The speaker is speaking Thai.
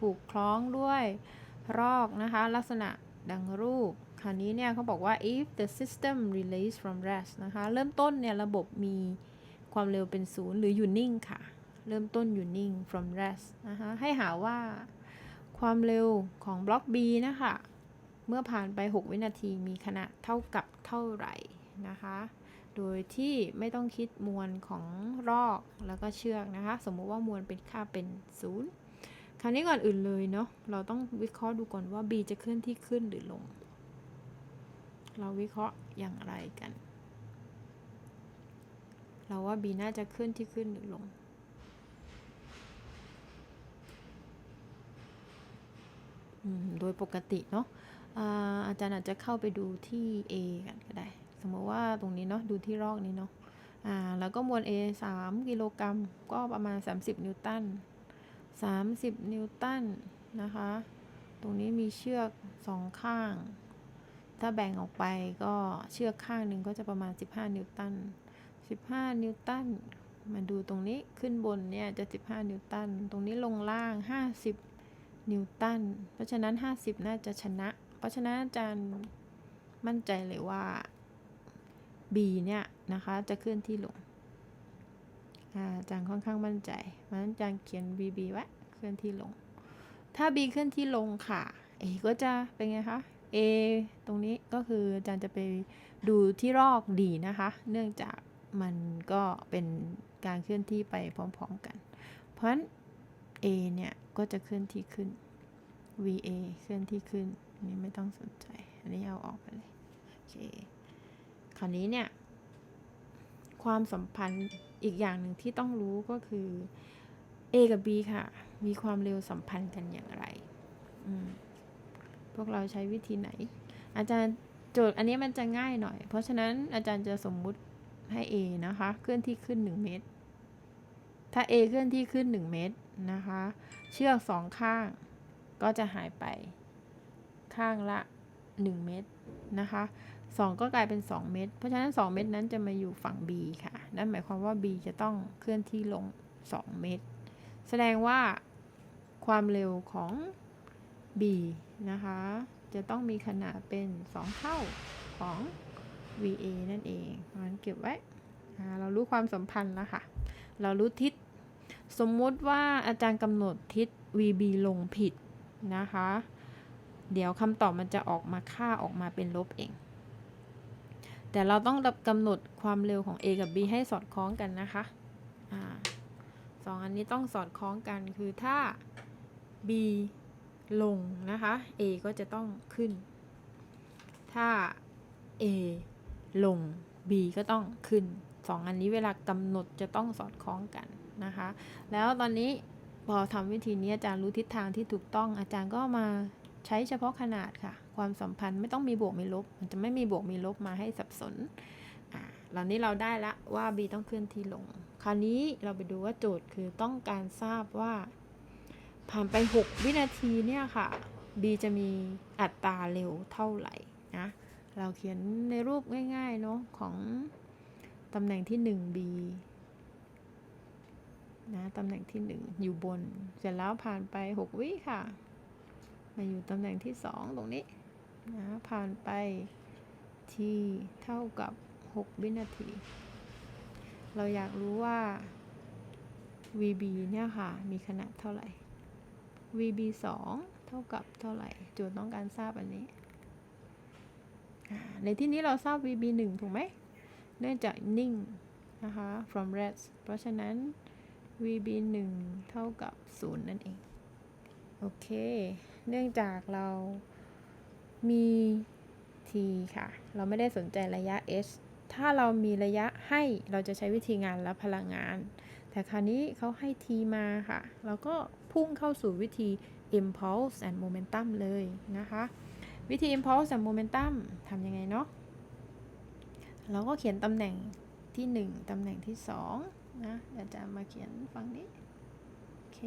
ผูกคล้องด้วยรอกนะคะ ลักษณะดังรูป คราวนี้เนี่ยเขาบอกว่า if the system relays from rest นะคะ เริ่มต้นเนี่ยระบบมีความเร็วเป็นศูนย์หรืออยู่นิ่งค่ะ เริ่มต้นอยู่นิ่ง from rest นะคะ ให้หาว่าความเร็วของบล็อก B นะคะ เมื่อผ่านไป 6 วินาทีมีขนาดเท่ากับเท่าไหร่นะคะ โดยที่ไม่ต้องคิดมวลของรอกแล้วก็เชือกนะคะ สมมุติว่ามวลเป็นค่าเป็น 0 คราวนี้ก่อนอื่นเลยเนาะเราต้องวิเคราะห์ดูก่อนว่า B จะเคลื่อนที่ขึ้นหรือลง เราวิเคราะห์อย่างไรกัน เราว่า B น่าจะเคลื่อนที่ขึ้นหรือลงโดยปกติเนาะอ่าอาจารย์อาจจะเข้าไปดูที่ A กันก็ได้ สมมติว่าตรงนี้เนาะดูที่รอกนี้เนาะอ่าแล้วก็มวล A 3 กิโลกรัมก็ประมาณ 30 นิวตัน 30 นิวตันนะคะ ตรงนี้มีเชือกสองข้าง ถ้าแบ่งออกไปก็เชือกข้างหนึ่งก็จะประมาณ 15 นิวตัน 15 นิวตัน มาดูตรงนี้ขึ้นบนเนี่ยจะ 15 นิวตัน ตรงนี้ลงล่าง 50 นิวตัน เพราะฉะนั้น 50 น่าจะชนะ เพราะฉะนั้นอาจารย์มั่นใจเลยว่า B เนี่ยนะคะจะเคลื่อนที่ลง อาจารย์ค่อนข้างมั่นใจเพราะฉะนั้นอาจารย์เขียน BB ไว้เคลื่อนที่ลง ถ้า B เคลื่อนที่ลงค่ะ A ก็จะเป็นไงคะ A ตรงนี้ก็คืออาจารย์จะไปดูที่รอกดีนะคะ เนื่องจากมันก็เป็นการเคลื่อนที่ไปพร้อมๆกัน เพราะฉะนั้น A เนี่ยก็จะเคลื่อนที่ขึ้น VA เคลื่อนที่ขึ้นอันนี้ไม่ต้องสนใจ อันนี้เอาออกไปเลย โอเค คราวนี้เนี่ย ความสัมพันธ์ อีกอย่างหนึ่งที่ต้องรู้ก็คือ A กับ B ค่ะ มีความเร็วสัมพันธ์กันอย่างไร พวกเราใช้วิธีไหน อาจารย์โจทย์อันนี้มันจะง่ายหน่อย เพราะฉะนั้นอาจารย์จะสมมุติให้ A นะคะ เคลื่อนที่ขึ้น 1 เมตร ถ้า A เคลื่อนที่ขึ้น 1 เมตรนะคะ เชือกสองข้างก็จะหายไปข้างละ 1 เมตรนะคะ 2 ก็กลายเป็น 2 เมตรเพราะฉะนั้น 2 เมตรนั้นจะมาอยู่ฝั่ง B ค่ะ นั่นหมายความว่า B จะต้องเคลื่อนที่ลง 2 เมตรแสดงว่าความเร็วของ B นะคะ จะต้องมีขนาดเป็น 2 เท่าของ VA นั่นเองมันเก็บไว้ เรารู้ความสัมพันธ์แล้วค่ะ เรารู้ทิศ สมมุติว่าอาจารย์กำหนดทิศ VB ลงผิดนะคะ เดี๋ยวคำตอบมันจะออกมาค่าออกมาเป็นลบเอง แต่เราต้องกำหนดความเร็วของ A กับ B ให้สอดคล้องกันนะคะอาสองอันนี้ต้องสอดคล้องกันคือถ้า B ลงนะคะ A ก็จะต้องขึ้น ถ้า A ลง B ก็ต้องขึ้นสองอันนี้เวลากำหนดจะต้องสอดคล้องกันนะคะ แล้วตอนนี้พอทำวิธีนี้อาจารย์รู้ทิศทางที่ถูกต้องอาจารย์ก็มา ใช้เฉพาะขนาดค่ะ ความสัมพันธ์ไม่ต้องมีบวกมีลบ มันจะไม่มีบวกมีลบมาให้สับสนอ่าเหล่านี้เราได้ละว่า B ต้องเคลื่อนที่ลง คราวนี้เราไปดูว่าโจทย์คือต้องการทราบว่า ผ่านไป 6 วินาทีเนี่ยค่ะ B จะมีอัตราเร็วเท่าไหร่นะเราเขียนในรูปง่ายๆเนาะของตำแหน่งที่ 1B นะตำแหน่งที่ 1 อยู่บน เสร็จแล้วผ่านไป 6 วิค่ะ มาอยู่ตำแหน่งที่ 2 ตรงนี้นะผ่านไปที่เท่ากับ 6 วินาที เราอยากรู้ว่า VB เนี่ยค่ะ มีขนาดเท่าไหร่ VB 2 เท่ากับเท่าไหร่ โจทย์ต้องการทราบอันนี้ ในที่นี้เราทราบ VB 1 ถูกไหม เนื่องจากนิ่งนะคะ from rest เพราะฉะนั้น VB 1 เท่ากับ 0 นั่นเอง โอเค เนื่องจากเรามี t ค่ะ เราไม่ได้สนใจระยะ h ถ้าเรามีระยะให้เราจะใช้วิธีงานและพลังงาน แต่คราวนี้เขาให้ t มาค่ะ เราก็พุ่งเข้าสู่วิธี impulse and momentum เลยนะคะ วิธี impulse and momentum ทำยังไงเนาะ เราก็เขียนตำแหน่งที่ 1 ตำแหน่งที่ 2 นะเดี๋ยวจะมาเขียนฝั่งนี้